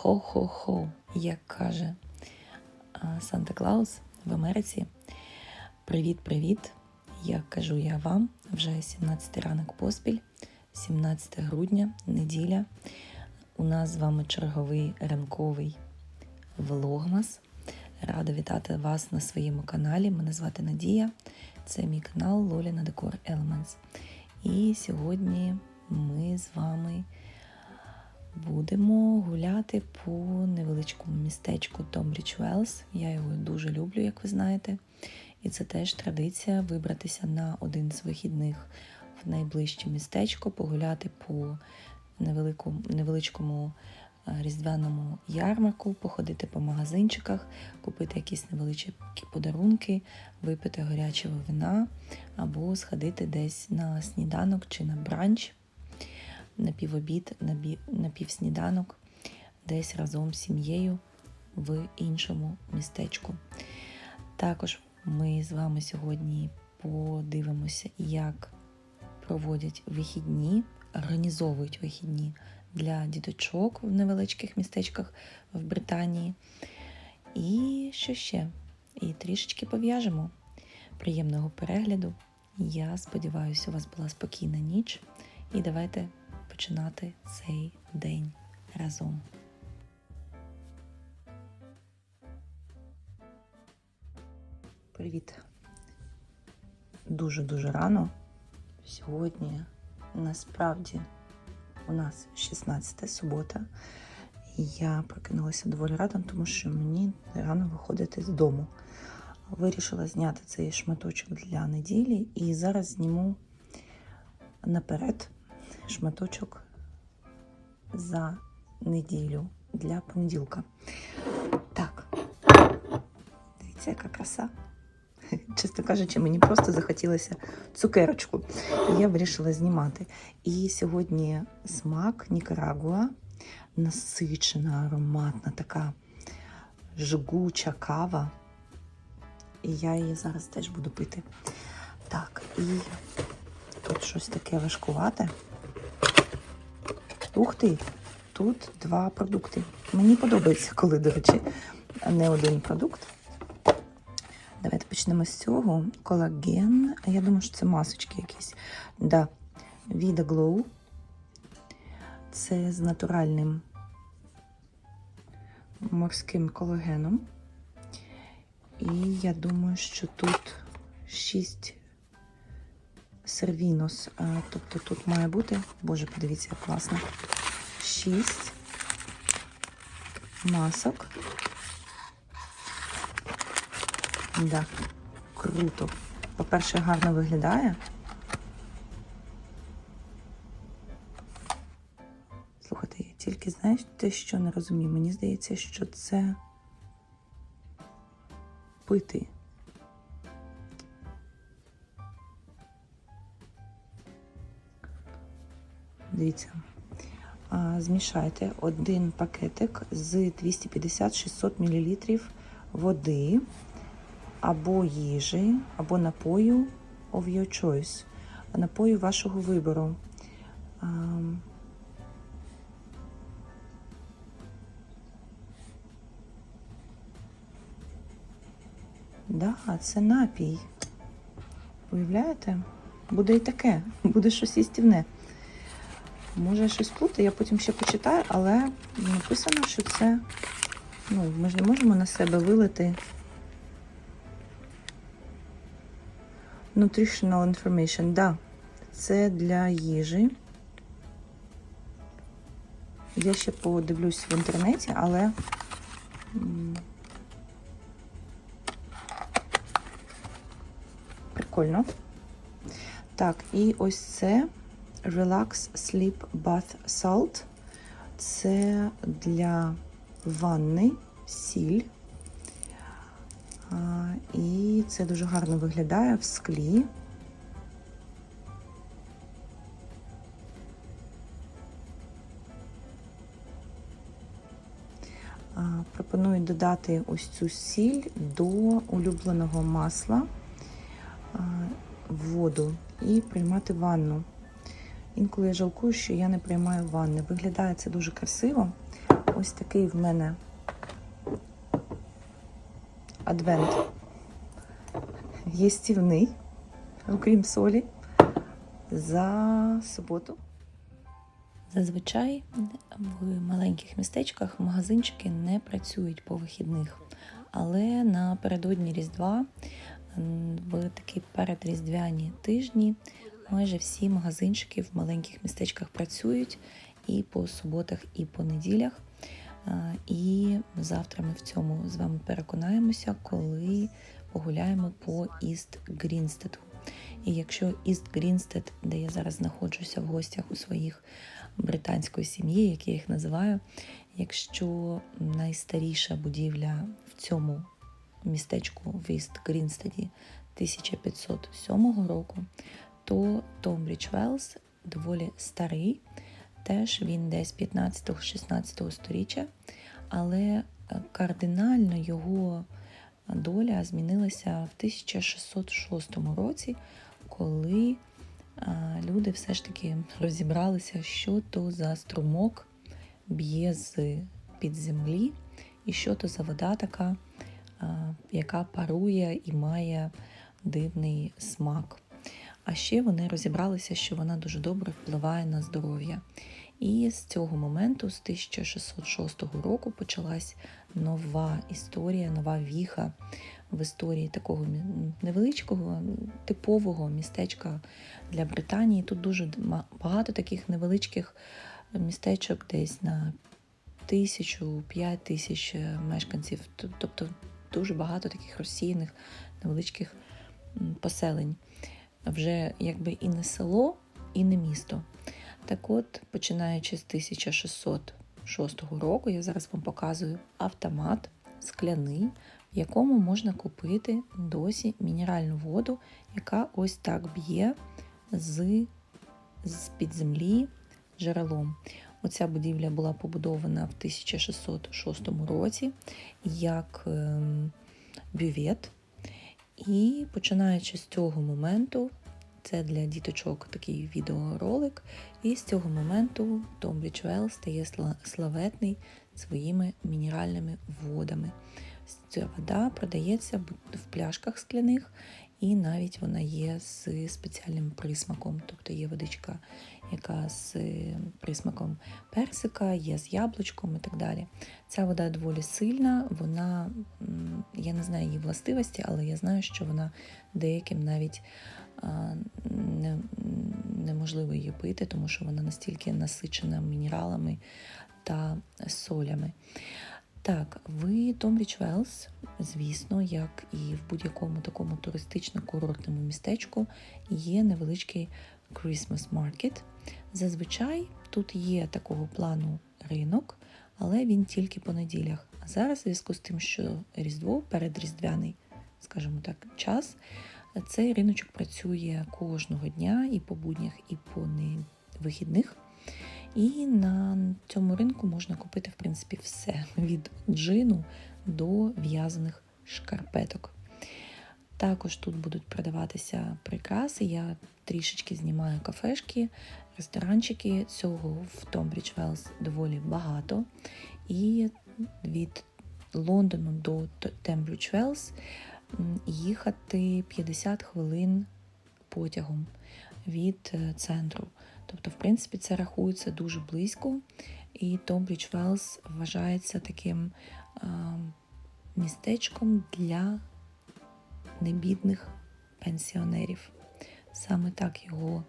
Хо-хо-хо, як каже Санта Клаус в Америці. Привіт-привіт! Як кажу я вам, вже 17 ранок поспіль, 17 грудня, неділя. У нас з вами черговий ранковий влогмас. Рада вітати вас на своєму каналі. Мене звати Надія. Це мій канал Лоліна Декор Elements. І сьогодні ми з вами будемо гуляти по невеличкому містечку Томбрідж Велс. Я його дуже люблю, як ви знаєте. І це теж традиція вибратися на один з вихідних в найближче містечко, погуляти по невеликому, невеличкому е, різдвяному ярмарку, походити по магазинчиках, купити якісь невеличкі подарунки, випити гарячого вина або сходити десь на сніданок чи на бранч, на півобід, на, півсніданок, десь разом з сім'єю в іншому містечку. Також ми з вами сьогодні подивимося, як проводять вихідні, організовують вихідні для діточок в невеличких містечках в Британії. І що ще? І трішечки пов'яжемо. Приємного перегляду. Я сподіваюся, у вас була спокійна ніч. І давайте починати цей день разом. Привіт. Дуже-дуже рано. Сьогодні насправді у нас 16 субота. Я прокинулася доволі рано, тому що мені рано виходити з дому. Вирішила зняти цей шматочок для неділі і зараз зніму наперед шматочок за неділю для понеділка. Так, дивіться, яка краса. Чесно кажучи, мені просто захотілося цукерочку. Я вирішила знімати. І сьогодні смак Нікарагуа, насичена, ароматна, така жгуча кава. І я її зараз теж буду пити. Так, і тут щось таке важкувате. Ух ти! Тут два продукти. Мені подобається, коли, до речі, не один продукт. Давайте почнемо з цього. Колаген. Я думаю, що це масочки якісь. Да. Vida Glow. Це з натуральним морським колагеном. І я думаю, що тут 6 сервінос. Тобто тут має бути, боже, подивіться, як класно. 6 масок. Да, круто. По-перше, гарно виглядає. Слухайте, я тільки знаєш те, що не розумію. Мені здається, що це пити. Дивіться. Змішайте один пакетик з 250-600 мл води або їжі, або напою of your choice, напою вашого вибору. Да, це напій. Уявляєте? Буде і таке, буде щось їстівне. Може, щось плутаю, я потім ще почитаю, але написано, що це. Ну, ми ж не можемо на себе вилити Nutritional information, да, це для їжі. Я ще подивлюсь в інтернеті, але прикольно. Так, і ось це Relax Sleep Bath Salt. Це для ванни сіль. І це дуже гарно виглядає в склі. Пропоную додати ось цю сіль до улюбленого масла воду і приймати ванну. Інколи я жалкую, що я не приймаю ванни. Виглядає це дуже красиво. ось такий в мене адвент їстівний, окрім солі, за суботу. Зазвичай в маленьких містечках магазинчики не працюють по вихідних, але напередодні Різдва, в такі передріздвяні тижні, майже всі магазинчики в маленьких містечках працюють і по суботах, і по неділях. І завтра ми в цьому з вами переконаємося, коли погуляємо по Іст Грінстеду. І якщо Іст Грінстед, де я зараз знаходжуся в гостях у своїх британської сім'ї, як я їх називаю, якщо найстаріша будівля в цьому містечку в Іст Грінстеді 1507 року, то Томбрідж Велс доволі старий, теж він десь 15-16 сторіччя, але е, кардинально його доля змінилася в 1606 році, коли люди все ж таки розібралися, що то за струмок б'є з під землі, і що то за вода така, яка парує і має дивний смак. А ще вони розібралися, що вона дуже добре впливає на здоров'я. І з цього моменту, з 1606 року, почалась нова історія, нова віха в історії такого невеличкого, типового містечка для Британії. Тут дуже багато таких невеличких містечок, десь на тисячу, п'ять тисяч мешканців. Тобто дуже багато таких розсіяних невеличких поселень. Вже якби і не село, і не місто. Так от, починаючи з 1606 року, я зараз вам показую автомат скляний, в якому можна купити досі мінеральну воду, яка ось так б'є з, з під землі джерелом. Оця будівля була побудована в 1606 році як ем, бювет. І починаючи з цього моменту, це для діточок такий відеоролик, і з цього моменту Томбрідж Велл стає славетний своїми мінеральними водами. Ця вода продається в пляшках скляних, і навіть вона є з спеціальним присмаком. Тобто є водичка, яка з е, присмаком персика, є з яблучком і так далі. Ця вода доволі сильна, вона, я не знаю її властивості, але я знаю, що вона деяким навіть не, неможливо її пити, тому що вона настільки насичена мінералами та солями. Так, в Томбрідж Велс, звісно, як і в будь-якому такому туристично-курортному містечку, є невеличкий Christmas Market. Зазвичай тут є такого плану ринок, але він тільки по неділях. А зараз, в зв'язку з тим, що Різдво, передріздвяний, скажімо так, час, цей риночок працює кожного дня і по буднях, і по вихідних. І на цьому ринку можна купити, в принципі, все від джину до в'язаних шкарпеток. Також тут будуть продаватися прикраси. Я трішечки знімаю кафешки, ресторанчики. Цього в Томбрідж Велс доволі багато. І від Лондону до Тембридж Велс їхати 50 хвилин потягом від е, центру. Тобто, в принципі, це рахується дуже близько, і Томбрідж Велс вважається таким а, містечком для небідних пенсіонерів. Саме так його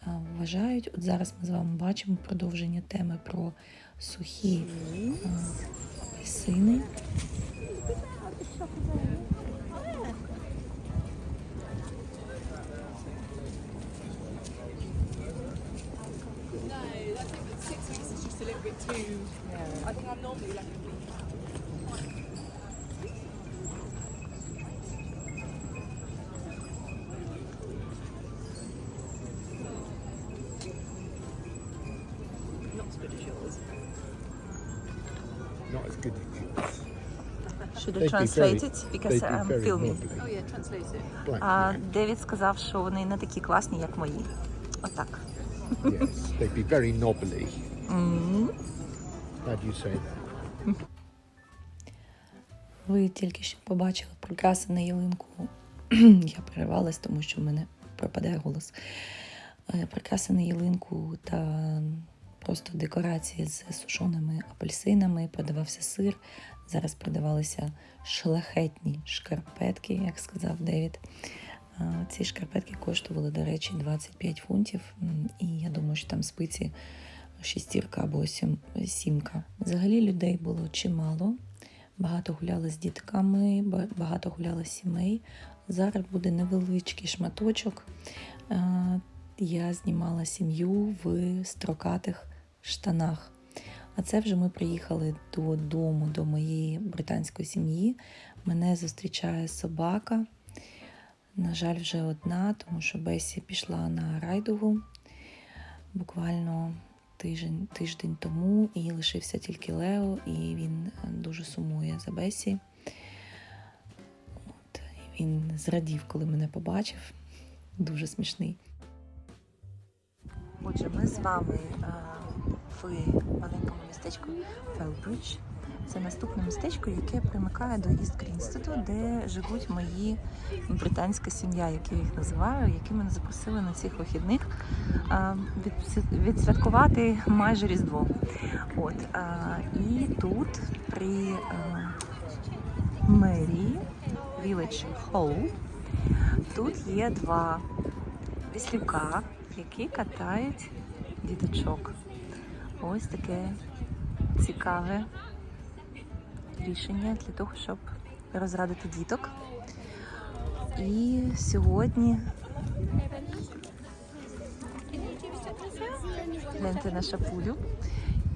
а, вважають. От зараз ми з вами бачимо продовження теми про сухі а, too. I think I'm normally like. Not as good as yours. not as good as yours. Should They'd be very- because very wobbly. Oh yeah, translate it. А. Девід сказав, що вони не такі класні, як мої. Отак. yes, they'd be very knobbly. How do you say that? Ви тільки що побачили прикраси на ялинку. Я переривалась, тому що в мене пропадає голос. Е, Прикраси на ялинку та просто декорації з сушеними апельсинами, продавався сир. Зараз продавалися шляхетні шкарпетки, як сказав Девід. Ці шкарпетки коштували, до речі, 25 фунтів. І я думаю, що там спиці шістірка або сім, сімка. Взагалі людей було чимало. Багато гуляли з дітками, багато гуляли сімей. Зараз буде невеличкий шматочок. Е, Я знімала сім'ю в строкатих штанах. А це вже ми приїхали додому, до моєї британської сім'ї. Мене зустрічає собака. На жаль, вже одна, тому що Бесі пішла на райдугу буквально тиждень, тиждень тому, і лишився тільки Лео, і він е, дуже сумує за Бесі. От, він зрадів, коли мене побачив. Дуже смішний. Отже, ми з вами е, в маленькому містечку Фелбридж. Це наступне містечко, яке примикає до Іст Крінстеду, де живуть мої британська сім'я, як я їх називаю, які мене запросили на цих вихідних відсвяткувати майже Різдво. От, і тут при мерії Village Hall тут є два віслюка, які катають діточок. Ось таке цікаве рішення для того, щоб розрадити діток. І сьогодні гляньте на шапулю.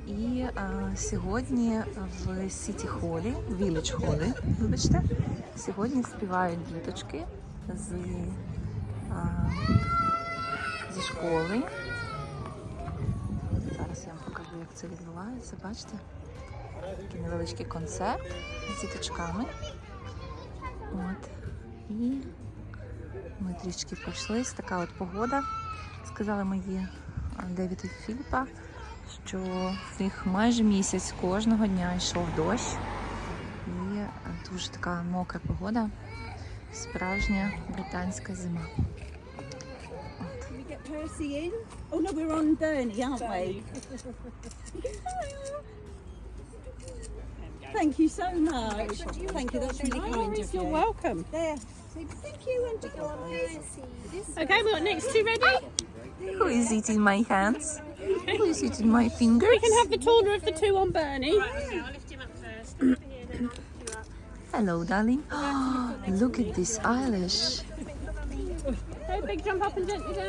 І а, сьогодні в Сіті Холі, Village Холі, вибачте, сьогодні співають діточки з, а, зі школи. Зараз я вам покажу, як це відбувається. Бачите? Такий невеличкий концерт з діточками. От. І ми трішки пройшлись. Така от погода. Сказали мої Девід і Філіпа, що в них майже місяць кожного дня йшов дощ. І е, дуже така мокра погода. Справжня британська зима. От. we get Percy in? Oh no, we're on Burney, aren't we? Thank you so much. Thank you. Thank you. That's really kind of you. You're welcome. There. Thank you and don't Okay, we've got next two ready. Oh. Who is eating my hands? Who is eating my fingers? We can have the taller of the two on Bernie. Hello, darling. Look at this eyelash.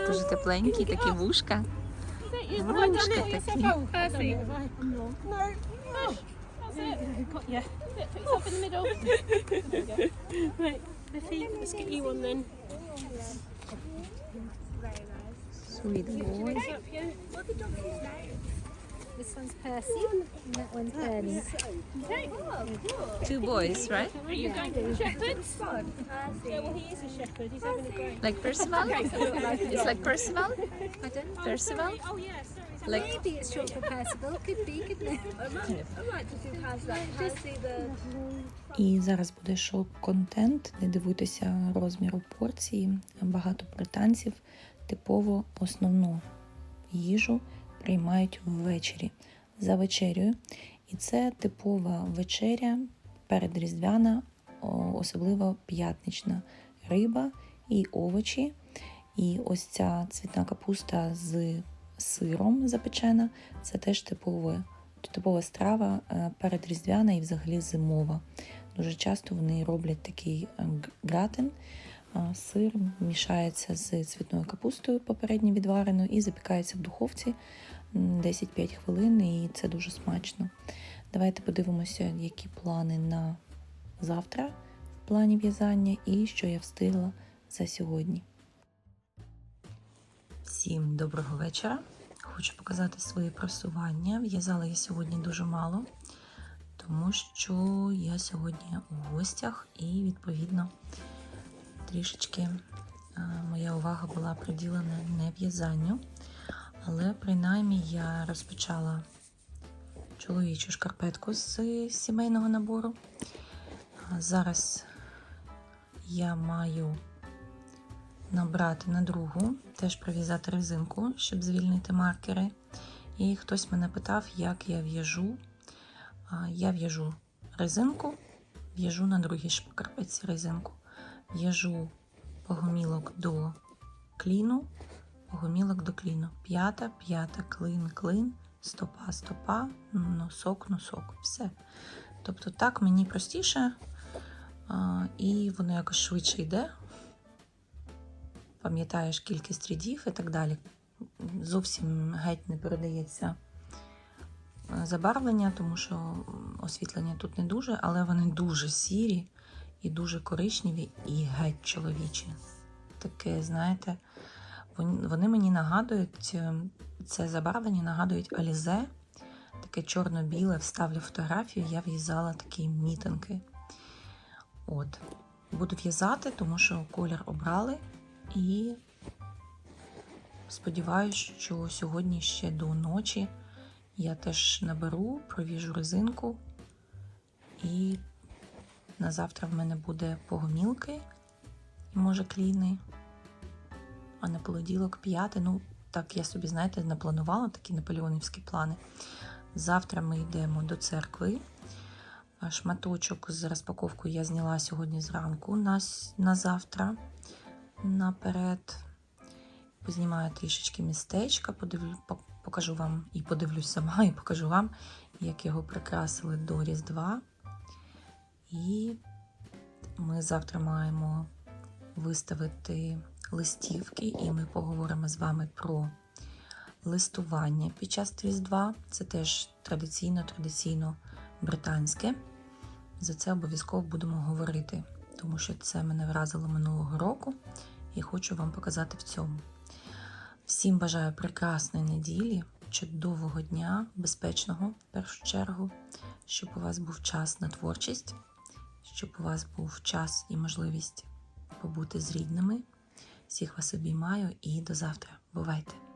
To, że te plenki, takie włóżka. Włóżka takie. That's it. Got you. Fix up in the middle. right, Biffy, let's get you one then. Sweet boy. Up you. This one's Percy and that one's ah, Bernie. Okay. Oh, Two boys, right? Are you going for the shepherds? Yeah, well, he is a shepherd. He's having a great. Like Percival? It's like Percival? Pardon? Oh, Percival? Oh, yeah, sorry. Like Maybe it's short for Percival. Could be, couldn't it? І зараз буде шок-контент. Не дивуйтеся розміру порції. Багато британців типово основну їжу приймають ввечері за вечерею. І це типова вечеря передріздвяна, особливо п'ятнична риба і овочі. І ось ця цвітна капуста з сиром запечена це теж типове, типова страва е, передріздвяна і взагалі зимова. Дуже часто вони роблять такий е, гратин. Сир мішається з цвітною капустою попередньо відвареною і запікається в духовці 10-5 хвилин, і це дуже смачно. Давайте подивимося, які плани на завтра в плані в'язання і що я встигла за сьогодні. Всім доброго вечора. Хочу показати своє просування. В'язала я сьогодні дуже мало, тому що я сьогодні у гостях і, відповідно, трішечки е, моя увага була приділена не в'язанню. Але принаймні я розпочала чоловічу шкарпетку з сімейного набору. Зараз я маю набрати на другу, теж прив'язати резинку, щоб звільнити маркери. І хтось мене питав, як я в'яжу. Я в'яжу резинку, в'яжу на другій шкарпетці резинку. В'яжу погомілок до кліну, погомілок до кліну. П'ята, п'ята, клин, клин, стопа, стопа, носок, носок. Все. Тобто так мені простіше, і воно якось швидше йде. Пам'ятаєш кількість рядів і так далі. Зовсім геть не передається е, забарвлення, тому що освітлення тут не дуже, але вони дуже сірі і дуже коричневі і геть чоловічі. Таке, знаєте, вони, мені нагадують, е, це забарвлення нагадують Алізе. Таке чорно-біле, вставлю фотографію, я в'язала такі мітинги. От. Буду в'язати, тому що колір обрали. І сподіваюся, що сьогодні ще до ночі я теж наберу, провіжу резинку. І на завтра в мене буде погомілки, може кліни. А на понеділок п'яти. Ну, так я собі, знаєте, напланувала такі наполеонівські плани. Завтра ми йдемо до церкви. Шматочок з розпаковкою я зняла сьогодні зранку на, на завтра наперед. Познімаю трішечки містечка, подивлю, покажу вам і подивлюсь сама, і покажу вам, як його прикрасили до Різдва. І ми завтра маємо виставити листівки, і ми поговоримо з вами про листування під час Різдва. Це теж традиційно, традиційно британське. За це обов'язково будемо говорити, тому що це мене вразило минулого року і хочу вам показати в цьому. Всім бажаю прекрасної неділі, чудового дня, безпечного в першу чергу, щоб у вас був час на творчість, щоб у вас був час і можливість побути з рідними. Всіх вас обіймаю і до завтра. Бувайте!